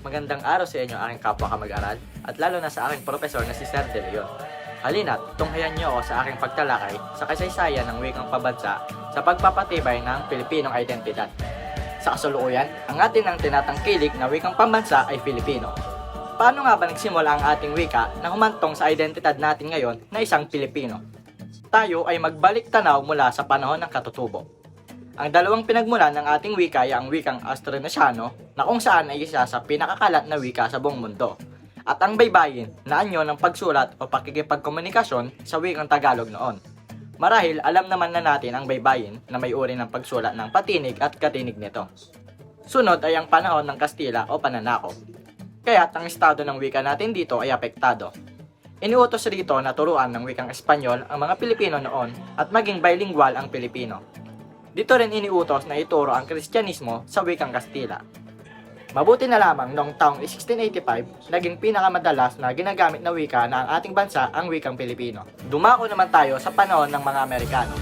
Magandang araw sa inyo aking kapwa kamag-aral at lalo na sa aking profesor na si Sir De Leon. Halina't tunghayan niyo ako sa aking pagtalakay sa kasaysayan ng wikang pabansa sa pagpapatibay ng Pilipinong identidad. Sa kasulukuyan, ang atin ang tinatangkilik na wikang pambansa ay Filipino. Paano nga ba nagsimula ang ating wika na humantong sa identidad natin ngayon na isang Pilipino? Tayo ay magbalik tanaw mula sa panahon ng katutubo. Ang dalawang pinagmulan ng ating wika ay ang wikang Austronesiano na kung saan ay isa sa pinakakalat na wika sa buong mundo. At ang baybayin na anyo ng pagsulat o pakikipagkomunikasyon sa wikang Tagalog noon. Marahil alam naman na natin ang baybayin na may uri ng pagsulat ng patinig at katinig nito. Sunod ay ang panahon ng Kastila o Pananakop. Kaya't ang estado ng wika natin dito ay apektado. Iniutos rito na turuan ng wikang Espanyol ang mga Pilipino noon at maging bilingual ang Pilipino. Dito rin iniutos na ituro ang Kristyanismo sa wikang Kastila. Mabuti na lamang noong taong 1685, naging pinakamadalas na ginagamit na wika na ang ating bansa ang wikang Pilipino. Dumako naman tayo sa panahon ng mga Amerikano.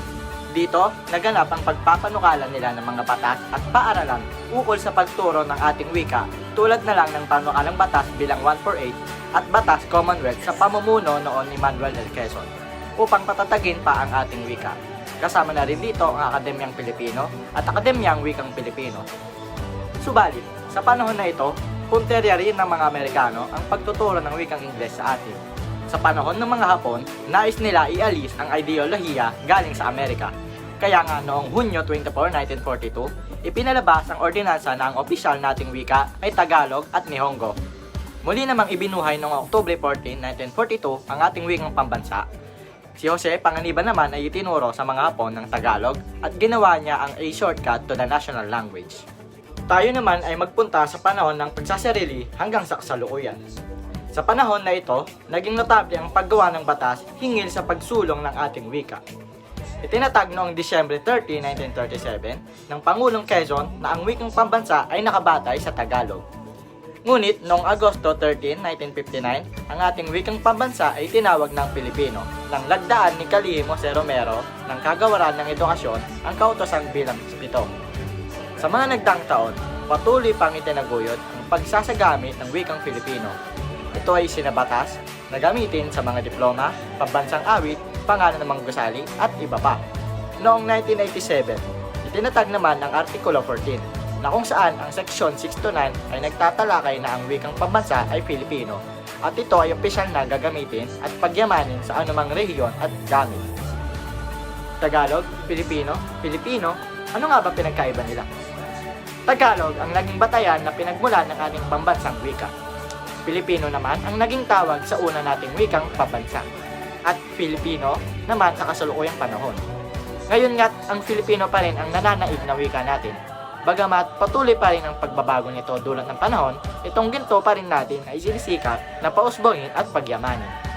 Dito, naganap ang pagpapanukalan nila ng mga batas at paaralan ukol sa pagturo ng ating wika tulad na lang ng panukalang batas bilang 148 at batas Commonwealth sa pamumuno noon ni Manuel L. Quezon upang patatagin pa ang ating wika. Kasama na rin dito ang Akademyang Pilipino at Akademyang Wikang Pilipino. Subalit, sa panahon na ito, punterya rin ng mga Amerikano ang pagtuturo ng wikang Ingles sa atin. Sa panahon ng mga Hapon, nais nila ialis ang ideolohiya galing sa Amerika. Kaya nga noong Hunyo 24, 1942, ipinalabas ang ordinansa na ang opisyal nating wika ay Tagalog at Nihongo. Muli namang ibinuhay noong Oktubre 14, 1942 ang ating wikang pambansa. Si Jose Panganiban naman ay itinuro sa mga Hapon ng Tagalog at ginawa niya ang a shortcut to the national language. Tayo naman ay magpunta sa panahon ng pagsasarili hanggang sa kasalukuyan. Sa panahon na ito, naging notable ang paggawa ng batas hingil sa pagsulong ng ating wika. Itinatag noong Disyembre 30, 1937 ng Pangulong Quezon na ang wikang pambansa ay nakabatay sa Tagalog. Ngunit noong Agosto 13, 1959, ang ating wikang pambansa ay tinawag ng Pilipino nang lagdaan ni Calimo C. Romero ng Kagawaran ng Edukasyon ang kautosang bilang pito. Sa mga nagdang taon, patuloy pang itinaguyod ang pagsasagamit ng wikang Filipino. Ito ay sinabatas na gamitin sa mga diploma, pambansang awit, pangalan ng mga gusali at iba pa. Noong 1987, itinatag naman ang Artikulo 14 na kung saan ang seksyon 6 to 9 ay nagtatalakay na ang wikang pambansa ay Filipino at ito ay opisyal na gagamitin at pagyamanin sa anumang rehiyon at gamit. Tagalog, Filipino, Filipino, ano nga ba pinagkaiba nila? Tagalog ang naging batayan na pinagmulan ng ating pambansang wika. Pilipino naman ang naging tawag sa una nating wikang pabansa. At Filipino naman sa kasalukuyang panahon. Ngayon nga't ang Filipino pa rin ang nananaig na wika natin. Bagamat patuloy pa rin ang pagbabago nito dulot ng panahon, itong ginto pa rin natin ay sinisikap na pausbongin at pagyamanin.